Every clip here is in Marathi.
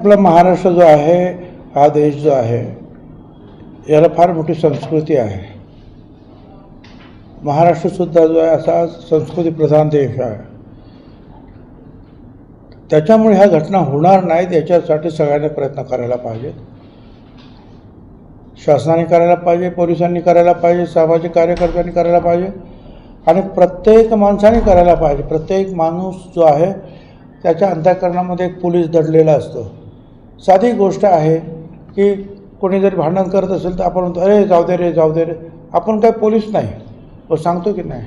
आपला महाराष्ट्र जो आहे हा देश जो आहे याला फार मोठी संस्कृती आहे. महाराष्ट्रसुद्धा जो आहे असा संस्कृतीप्रधान देश आहे. त्याच्यामुळे ह्या घटना होणार नाहीत याच्यासाठी सगळ्यांनी प्रयत्न करायला पाहिजेत. शासनाने करायला पाहिजे पोलिसांनी करायला पाहिजे सामाजिक कार्यकर्त्यांनी करायला पाहिजे आणि प्रत्येक माणसाने करायला पाहिजे. प्रत्येक माणूस जो आहे त्याच्या अंतःकरणामध्ये एक पोलीस दडलेला असतो. साधी गोष्ट आहे की कोणी जरी भांडण करत असेल तर आपण म्हणतो अरे जाऊ दे रे जाऊ दे रे. आपण काय पोलीस नाही. व सांगतो की नाही.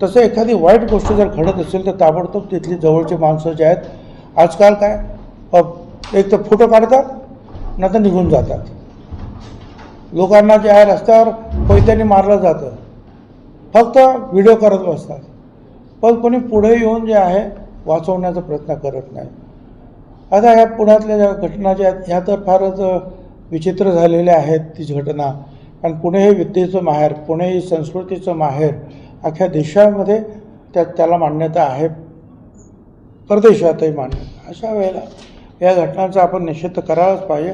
तसं एखादी वाईट गोष्ट जर घडत असेल तर ताबडतोब तिथली जवळची माणसं जे आहेत आजकाल काय एक तर फोटो काढतात नंतर निघून जातात. लोकांना जे आहे रस्त्यावर पैत्याने मारलं जातं. फक्त व्हिडिओ करत बसतात. पण कोणी पुढे येऊन जे आहे वाचवण्याचा प्रयत्न करत नाही. आता ह्या पुण्यातल्या ज्या घटना ज्या आहेत ह्या तर फारच विचित्र झालेल्या आहेत तीच घटना. कारण पुणे हे विद्येचं माहेर पुणे ही संस्कृतीचं माहेर अख्ख्या देशामध्ये त्या त्याला मान्यता आहे. परदेशातही मान्यता अशा वेळेला या घटनांचा आपण निषेध करावाच करायलाच पाहिजे.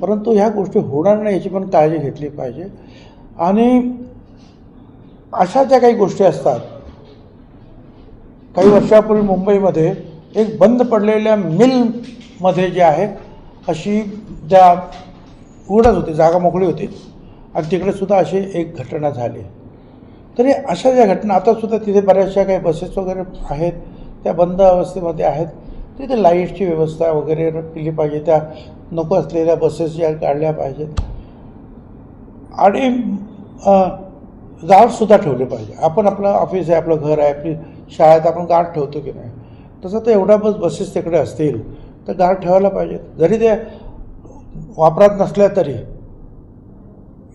परंतु ह्या गोष्टी होणार नाही याची पण काळजी घेतली पाहिजे. आणि अशा ज्या काही गोष्टी असतात काही वर्षापूर्वी मुंबईमध्ये एक बंद पडलेल्या मिलमध्ये जे आहे अशी त्या उघडच होती जागा मोकळी होती. आणि तिकडे सुद्धा अशी एक घटना झाली. तरी अशा ज्या घटना आतासुद्धा तिथे बऱ्याचशा काही बसेस वगैरे आहेत त्या बंद अवस्थेमध्ये आहेत. तिथे लाईटची व्यवस्था वगैरे केली पाहिजे त्या नको असलेल्या बसेस ज्या काढल्या पाहिजेत. आणि गार्डसुद्धा ठेवले पाहिजे. आपण आपलं ऑफिस आहे आपलं घर आहे आपली शाळेत आपण गार्ड ठेवतो की नाही? तसं तर एवढा बस बसेस तिकडे असतील तर गार्ड ठेवायला पाहिजेत. जरी ते वापरात नसल्या तरी.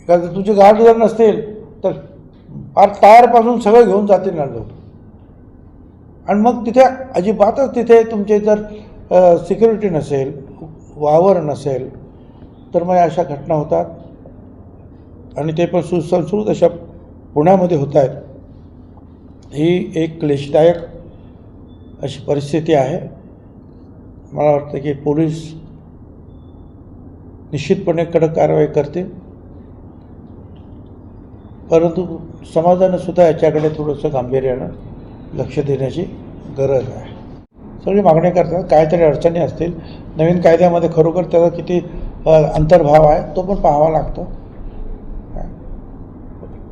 कारण तुझे गार्ड जर नसतील तर फार टायरपासून सगळं घेऊन जातील ना लोक. आणि मग तिथे अजिबातच तिथे तुमचे जर सिक्युरिटी नसेल वावर नसेल तर मग अशा घटना होतात. आणि ते पण सुसंस्कृत अशा पुण्यामध्ये होत आहेत. ही एक क्लेशदायक अशी परिस्थिती आहे. मला वाटतं की पोलीस निश्चितपणे कडक कारवाई करतील. परंतु समाजानं सुद्धा याच्याकडे थोडंसं गांभीर्यानं लक्ष देण्याची गरज आहे. सगळी मागणी करतात. काहीतरी अडचणी असतील. नवीन कायद्यामध्ये खरोखर त्याचा किती अंतर्भाव आहे तो पण पाहावा लागतो.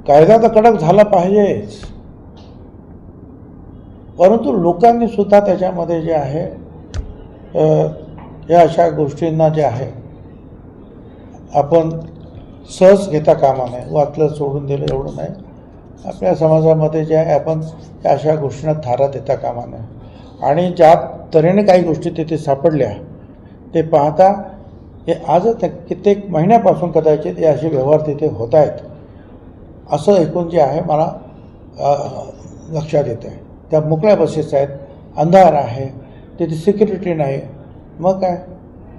कायदा तर कडक झाला पाहिजेच. परंतु लोकांनी सुद्धा त्याच्यामध्ये जे आहे या अशा गोष्टींना जे आहे आपण सहज घेता कामा नये वाचलं सोडून दिलं एवढं नाही. आपल्या समाजामध्ये जे आहे आपण या अशा गोष्टींना थारा देता कामा नये. आणि ज्या तऱ्हेने काही गोष्टी तिथे सापडल्या ते पाहता हे आजच कित्येक महिन्यापासून कदाचित हे असे व्यवहार तिथे होत आहेत. असं ऐकून जे आहे मला लक्षात येतं आहे त्या मोकळ्या बसेस आहेत अंधार आहे तिथे सिक्युरिटी नाही. मग काय?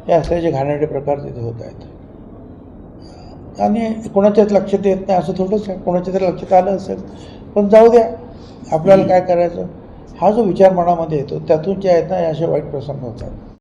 हे असल्याचे घाणेरडे प्रकार तिथे होत आहेत. आणि कोणाच्याच लक्षात येत नाही असं थोडंच आहे. कोणाच्या तरी लक्षात आलं असेल पण जाऊ द्या. आपल्याला काय करायचं? हा जो विचार मनामध्ये येतो त्यातून जे आहेत ना हे असे वाईट प्रसंग होतात.